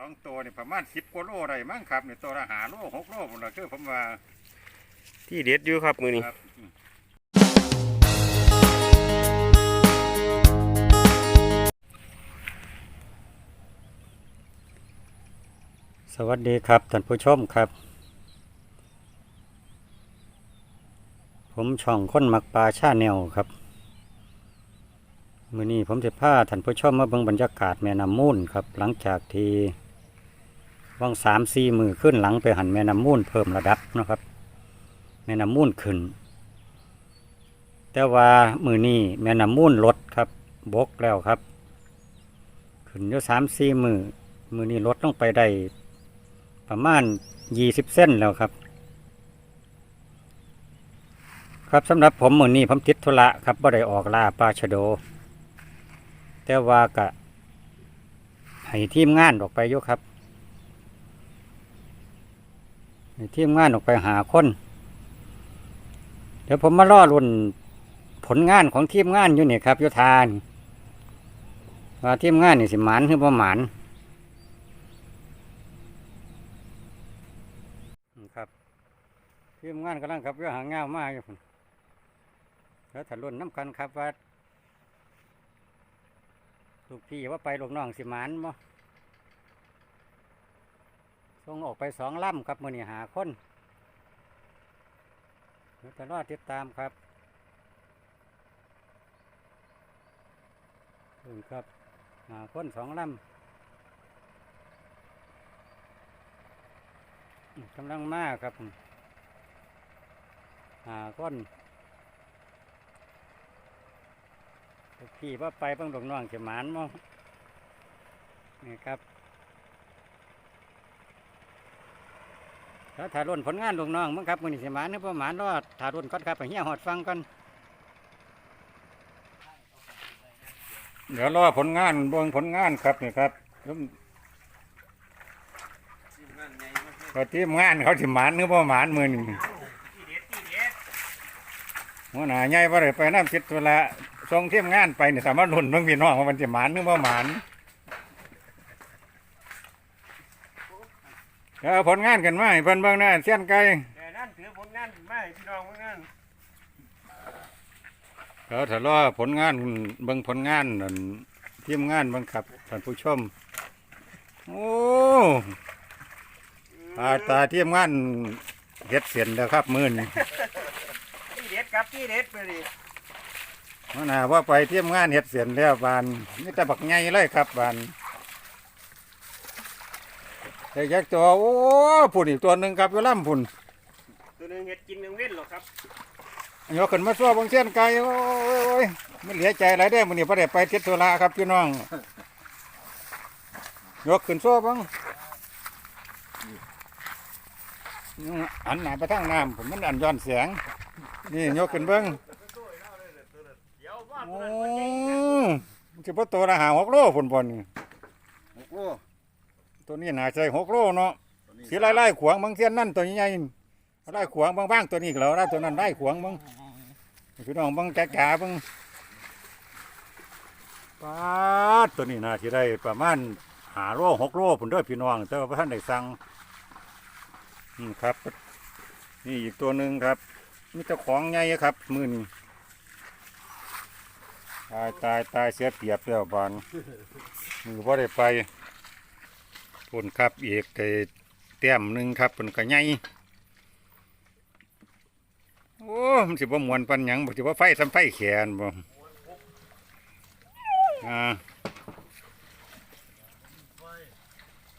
สองตัวนี่ประมาณสิบกว่าโลได้มั้งครับนี่ตัวละหาโลหกโลผมละคือผมว่าที่เด็ดอยู่ครับมือนี้ครับอืมสวัสดีครับท่านผู้ชมครับ ผมช่องค้นมักปลาชาแนวครับมื้อนี้ผมจะพาท่านผู้ชมมาเบิ่งบรรยากาศแม่น้ำมูลครับ หลังจากที่ ว่างสามสี่มือขึ้นหลังไปหันแม่น้ำมูลเพิ่มระดับนะครับ แม่น้ำมูลขึ้น แต่ว่ามือนี้แม่น้ำมูลลดครับ บกแล้วครับ ขึ้นอยู่สามสี่มือมือนี้ลดลงไปได้ประมาณยี่สิบเส้นแล้วครับ ครับสำหรับผมมือนี้ผมติดธุระครับบ่ได้ออกล่าปลาชะโด แต่ว่ากะให้ทีมงานออกไปอยู่ครับให้ ทีมงานออกไปหาคน เดี๋ยวผมมาล่อรุ่นผลงานของทีมงานอยู่นี่ครับโยธานว่าทีมงานนี่สิหมานหรือบ่หมานครับทีมงานกำลังขับเรือหางงาวมาอยู่พุ่นแล้วถ้ารุ่นน้ำกันครับว่าลูกพี่ว่าไปลูกน้องสิหมานบ่ ส่งออกไปสองลำครับมือนี่หาคนเดี๋ยวจะรอติดตามครับถึงครับหาคนสองลำอืมกำลังมากครับหาคนพี่ว่าไปเพิ่งดอกน้องเขียหมานมั้งนี่ครับ แล้วถ่ายรุ่นผลงานลูกน้องมั้งครับมือนี่สิหมานหรือประมาณรอดถ่ายรุ่นก่อนครับไปเฮียหอดฟังก่อนเดี๋ยวรอผลงานเบิ่งผลงานครับนี่ครับก็ทีมงานเขาสิหมานหรือประมาณมือหนี่งหัวหน้าใหญ่บ่ได้ไปน้ำคิดตัวละส่งทีมงานไปนี่สามารถรุ่นเบิ่งพี่น้องว่ามันสิหมานหรือประมาณ เดี๋ยวเอาผลงานกันมาให้เพิ่นเบิ่งนะเสี้ยนไก่แต่นั่นถือผลงานมาให้พี่น้องเหมือนกันเราถ้ารอผลงานเบิ่งผลงานนั่นทีมงานเบิ่งครับท่านผู้ชม โอ้ตาตาทีมงานเฮ็ดเสียนแล้วครับมื้อนี้ที่เด็ดครับที่เด็ดไปดิมื่อหน้าว่าไปทีมงานเฮ็ดเสียนแล้วบานนี่แต่บักใหญ่เลยครับบาน แต่ยักษ์ตัวโอ้พุ่นอีกตัวหนึ่งครับอยู่ลำพุ่นตัวหนึงเห็ดกินหนึ่งเว้นหรอกครับยกขึ้นมาซัวเบางเส้นไก่โอ้ยมันเหลือใจหลายได้อมื้อนี้บ่ได้ไปเทิศธุระครับพี่น้องยกขึ้นซัวเบังอันหน้าไปทางน้ำผมมันอันย้อนเสียง นี่ยกขึ้นเบิ้งเดี๋ยวว่าโอ้มันสิบ่ตัวละหาหกโลพุ่นบ่นี่ หกโล ตัวนี้น่าใช่หกโลเนาะสีไล่ไล่ขวางบางเส้นนั่นตัวใหญ่ๆไล่ขวางบางบ้างตัวนี้ก็แล้วไล่ตัวนั้นไล่ขวางบางพี่น้องบางจ๋าๆบางปาดตัวนี้น่าสิได้ประมาณหาโลหกโลพุ่นเด้อพี่น้อง แต่ว่าบ่ท่านได้สั่งนี่ครับ นี่อีกตัวหนึ่งครับมีเจ้าของใหญ่ครับมือนี้ตายตายตายเสียเปรียบแล้วบานมือว่าได้ไป ปุ่นครับอีกไอ้เต้มหนึ่งครับปุ่นกระไงโอ้มันสิบ่มวนปันหยังบ่สิบ่ไฟซ้ำไฟแขนบ่อ่า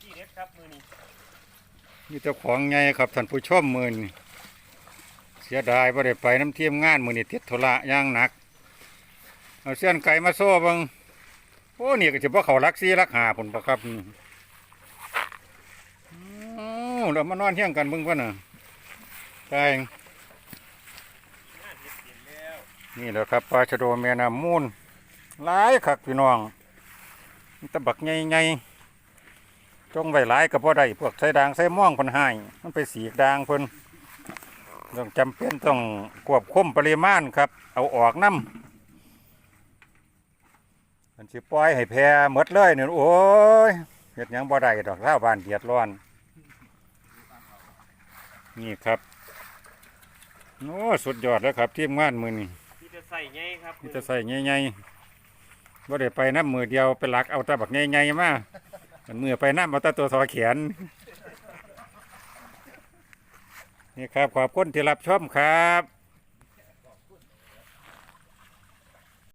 ที่เด็ดครับมือนี้มีเจ้าของไงครับท่านผู้ชมมือนี้เสียดายบ่ได้ไปน้ำเทียมงานมือนี้ติดธุระอย่างหนักเอาเส้นไก่มาโซ่เบังโอ้นี่ก็จะบ่เขารักซีรักหาผลประครับ นี่โอ้เรามานอนเที่ยงกันเบิ่งก่อนน่ะใช่นี่แหละครับปลาชะโดแม่น้ำมูลหลายคักพี่น้องตะบักใหญ่ๆจงไว้หลายก็บ่ได้พวกใส่ด่างใส่ม่วงเพิ่นให้มันไปสีด่างเพิ่นต้องจำเป็นต้องควบคุมปริมาณครับ เอาออกน้ำมันสิปล่อยให้แพร่หมดเลยเนี่ยโอ้ยเฮ็ดยังบ่ได้ดอกชาบ้านเดือดร้อน นี่ครับโอ้สุดยอดแล้วครับทีมงานมือนี่ที่จะใส่ไงครับมีแต่ใส่ใหญ่ๆบ่ได้ไปน้ำมือเดียวไปหลักเอาแตะบักใหญ่ๆมามันมือไปน้ำเอาแตะตัวสอแขนนี่ครับขอบคุณที่รับชมครับ